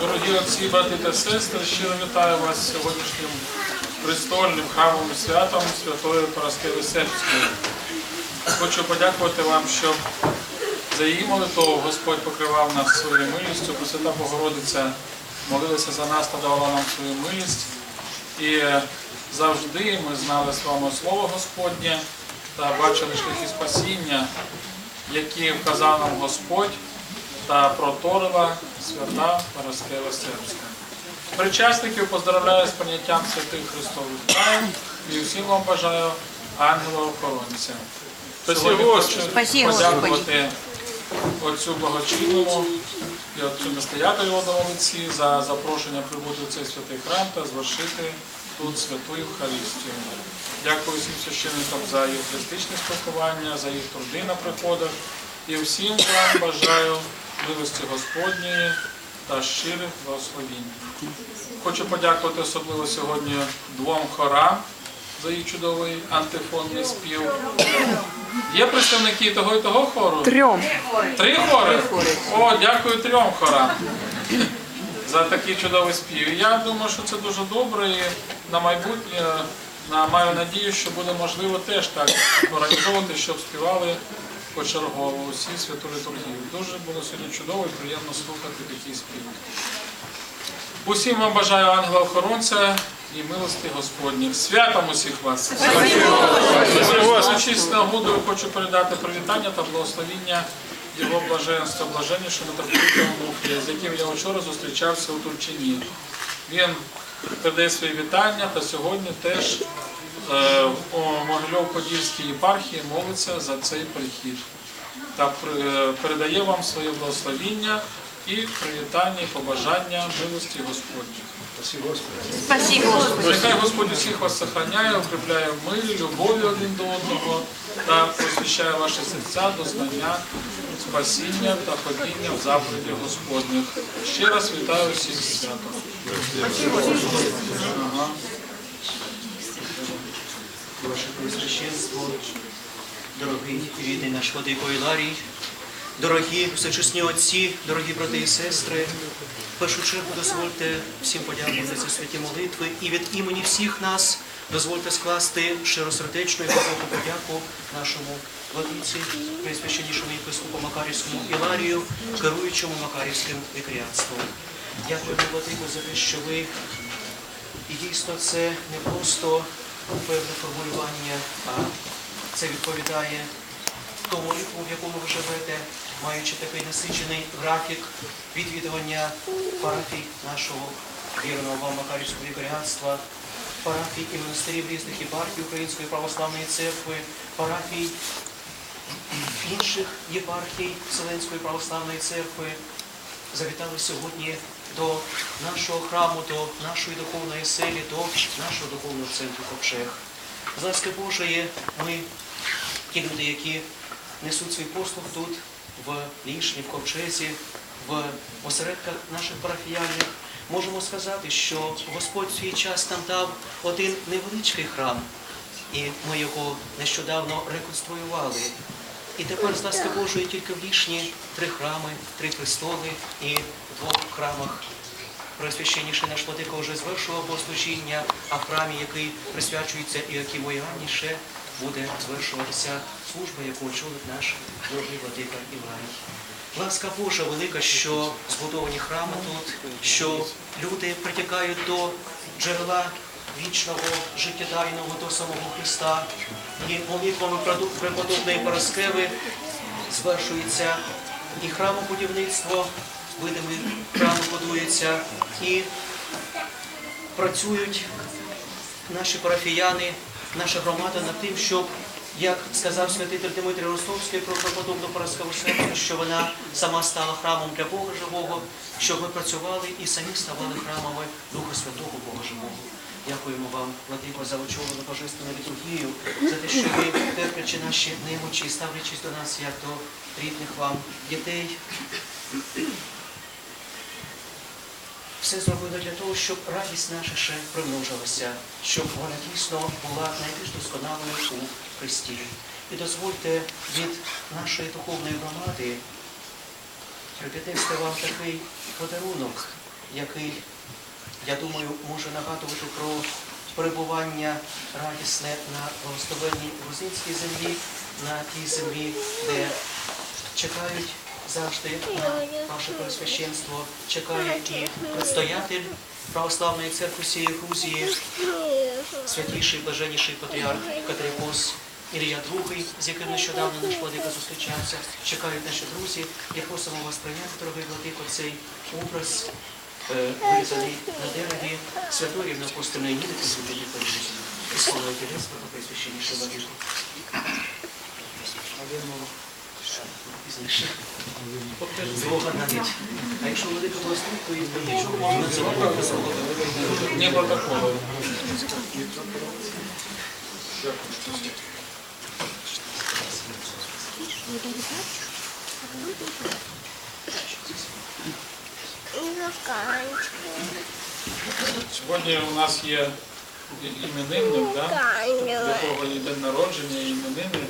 Дорогі отці, брати та сестри, щиро вітаю вас сьогоднішнім престольним храмовим святом Святої Параскеви Сербської. Хочу подякувати вам, що за її молитву Господь покривав нас своєю милістю, Пресвята Богородиця молилася за нас та давала нам свою милість. І завжди ми знали з вами Слово Господнє та бачили шляхи спасіння, які вказав нам Господь та проторила свята Параскева Сербська. Причасників поздравляю з прийняттям святих Христових тайн і всім вам бажаю ангела-охоронця. Сьогодні хочу Спасибо, подякувати отцю благочинному і отцю настоятелю одному лиці за запрошення прибути в цей святий храм та звершити тут святу Євхаристію. Дякую всім священникам за євхаристичне спілкування, за їх труди на приходах. І всім вам бажаю милості Господньої та щирих благословінь. Хочу подякувати особливо сьогодні двом хорам за їх чудовий антифонний спів. Є представники того і того хору? Трьом. Три хори? О, дякую трьом хорам за такий чудовий спів. Я думаю, що це дуже добре і на майбутнє на- маю надію, що буде можливо теж так організовувати, щоб співали почергово усі святу літургію. Дуже було сьогодні чудово і приємно слухати такий спів. Усім вам бажаю ангела-охоронця і милості Господніх. Святом усіх вас! Користуючись нагодою, хочу передати привітання та благословіння його блаженства, блаженнішого митрополита Онуфрія, з яким я вчора зустрічався у Турчині. Він передає свої вітання та сьогодні теж Могильов-Подільській єпархії молиться за цей прихід та е, передає вам своє благословіння і привітання і побажання милості Господніх. Спасибо, Господи. Нехай Господь усіх вас сохраняє, укріпляє в мирі, любові один до одного та просвіщає ваші серця до знання, спасіння та ходіння в заповіді Господніх. Ще раз вітаю всіх святом. Ваше Преосвященство, дорогий рідний наш Владико Іларій, дорогі всечесні отці, дорогі брати і сестри, в першу чергу дозвольте всім подякувати за святі молитви і від імені всіх нас дозвольте скласти щиросердечну і глибоку подяку нашому владиці, присвященішому єпископу Макарівському Іларію, керуючому Макарівським вікаріатством. Дякуємо, Владико, за те, що ви і дійсно це не просто певне формулювання, а це відповідає тому в якому ви живете, маючи такий насичений графік відвідування парафій нашого вірного вам Макарівського вікаріатства, парафій і монастирів різних єпархій Української православної церкви, парафій інших єпархій Вселенської православної церкви, завітали сьогодні до нашого храму, до нашої духовної селі, до нашого духовного центру Ковчег. З ласки Божої ми, ті люди, які несуть свій послуг тут, в Лішні, в Ковчезі, в осередках наших парафіяльних, можемо сказати, що Господь свій час нам дав один невеличкий храм, і ми його нещодавно реконструювали. І тепер з ласки Божої тільки в Лішні три храми, три престоли і в двох храмах Пресвященніший наш владика вже звершував богослужіння, а в храмі, який присвячується Іакиму Іоанні, ще буде звершуватися служба, яку очолить наш дорогий владика Іваній. Ласка Божа велика, що збудовані храми тут, що люди притікають до джерела вічного життєдайного до самого Христа. І молитвами преподобної Параскеви звершується і храмобудівництво, видами храму будується, і працюють наші парафіяни, наша громада над тим, щоб, як сказав святитель Дмитрий Ростовський про преподобну Параскову Серцю, що вона сама стала храмом для Бога Живого, щоб ми працювали і самі ставали храмами Духа Святого Бога Живого. Дякуємо вам, Владико, за очолену божественну літургію, за те, що ви, терплячи наші немочі, ставлячись до нас як до рідних вам дітей, все зробили для того, щоб радість наша ще примножилася, щоб вона дійсно була найбільш досконалою у Христі. І дозвольте від нашої духовної громади припіднести вам такий подарунок який, я думаю, може нагадувати про перебування радісне на благословенній грузинській землі, на тій землі, де чекають завжди на ваше пресвященство, чекає і предстоятель Православної церкви всієї Грузії, святіший, блаженніший патріарх Катерикос Ілія II, з яким нещодавно наш владика зустрічався. Чекають наші друзі. Я просимо вас прийняти, дорогий владико, цей образ, вирізаний на дереві святої апостольної Ніни Святої Парижі. І слава Тілеса, пресвященніший владико. Пізніше. Бога навіть. А якщо велика благословить, то і нічого можна свободою. Не протоколу. Сьогодні у нас є іменинник, да? якого є день народження, іменини.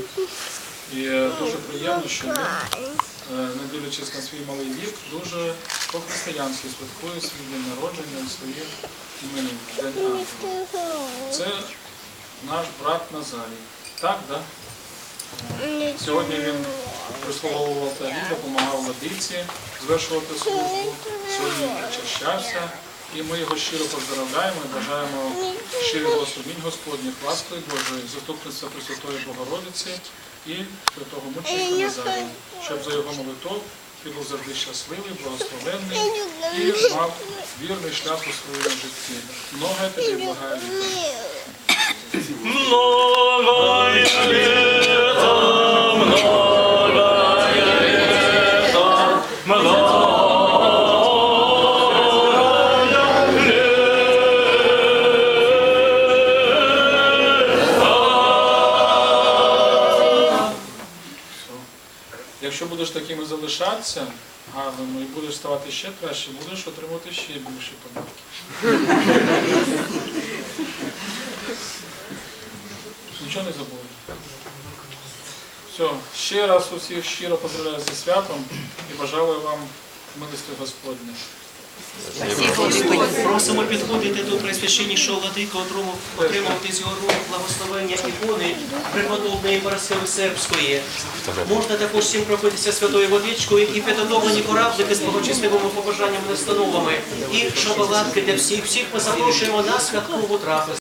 І е, дуже приємно, що ми, е, не дивлячись на свій малий вік, дуже по-християнськи святкує свій день народження і свої ангела. Це наш брат Назарій. Так, да? Сьогодні він прислуговував в алтарі, допомагав владиці звершувати службу. Сьогодні він причащався. І ми його щиро поздравляємо і бажаємо щирих благословінь Господніх, ласкою Божої, заступництва Пресвятої Богородиці і святого мученика Назарія, щоб за його молитов ти був завжди щасливий, благословенний і мав вірний шлях у своєму житті. Многое тобі благає Якщо будеш такими залишатися гарними і будеш ставати ще краще, будеш отримувати ще більше податки. Нічого не забули. Все, ще раз усіх щиро поздравляю зі святом і бажаю вам милості Господня. Просимо підходити до пресвященнішого владика, отримувати з його рук благословення ікони преподобної Параскеви Сербської. Можна також всім пропитися святою водичкою і підготовлені кораблики з благочисливими побажаннями настановами. І шоколадки для всіх. Всіх ми запрошуємо на святкову трапезу.